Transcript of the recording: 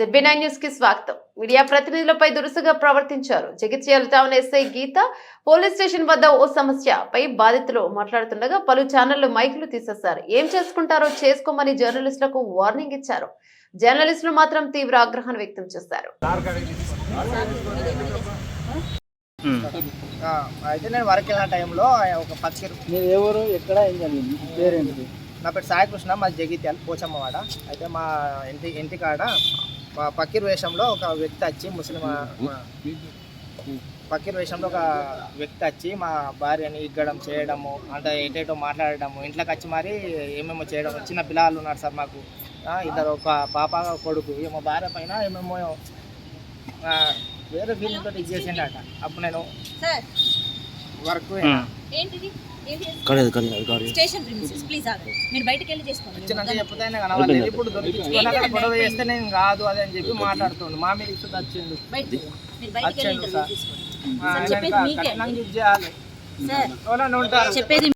ZB nine న్యూస్కి స్వాగతం. Media ప్రతినిధులపై దురుసుగా ప్రవర్తించారు. Jagtial town SI Geetha police station వద్ద ఓ సమస్యపై బాధితులు మాట్లాడుతుండగా పలు ఛానళ్ళు మైకులు తీసేశారు. ఏం చేసుకుంటారో చేసుకోమని జర్నలిస్టులకు వార్నింగ్ ఇచ్చారు. జర్నలిస్టులు మాత్రం తీవ్ర ఆగ్రహాన్ని వ్యక్తం చేశారు. ఆ, అయితే నేను వర్క్ వెళ్ళిన టైంలో ఒక పచ్చిరు మీరు ఎవరు ఎక్కడ ఏం జరిగింది? మీ పేరేంటి నా పేరు సాయికృష్ణ మా జగిత్యాల పోచమ్మవాడ అయితే మా ఇంటి ఇంటి కాడ మా పక్కీర్ వేషంలో ఒక వ్యక్తి వచ్చి ముస్లిం పక్కీర్ వేషంలో ఒక వ్యక్తి వచ్చి మా భార్యని ఇగ్గడం చేయడము అంటే ఏటేటో మాట్లాడడము ఇంట్లోకి వచ్చి మరి ఏమేమో చేయడం చిన్న పిల్లలు ఉన్నారు సార్ మాకు. ఇద్దరు ఒక పాప కొడుకు ఇక మా భార్య పైన ఏమేమో వేరే ఫీలింగ్ తోటి ఇది చేసిండట. అప్పుడు నేను వర్క్ ఏంటిది? ఏంటి కడదు కడదు స్టేషన్ ప్రిమిసెస్ ప్లీజ్ ఆగండి మీరు బయటకు వెళ్ళి చేసుకోండి. ఇప్పుడు దొరికించుకొని అక్కడ గొడవ చేస్తే నేను కాదు అది అని చెప్పి మాట్లాడుతుండు మా మీద ఇస్తుంది వచ్చిండు బయటకు మీరు బయటకు వెళ్ళి ఇంటర్వ్యూ. తీసుకోండి. చెప్పేది మీకే. చెప్పేది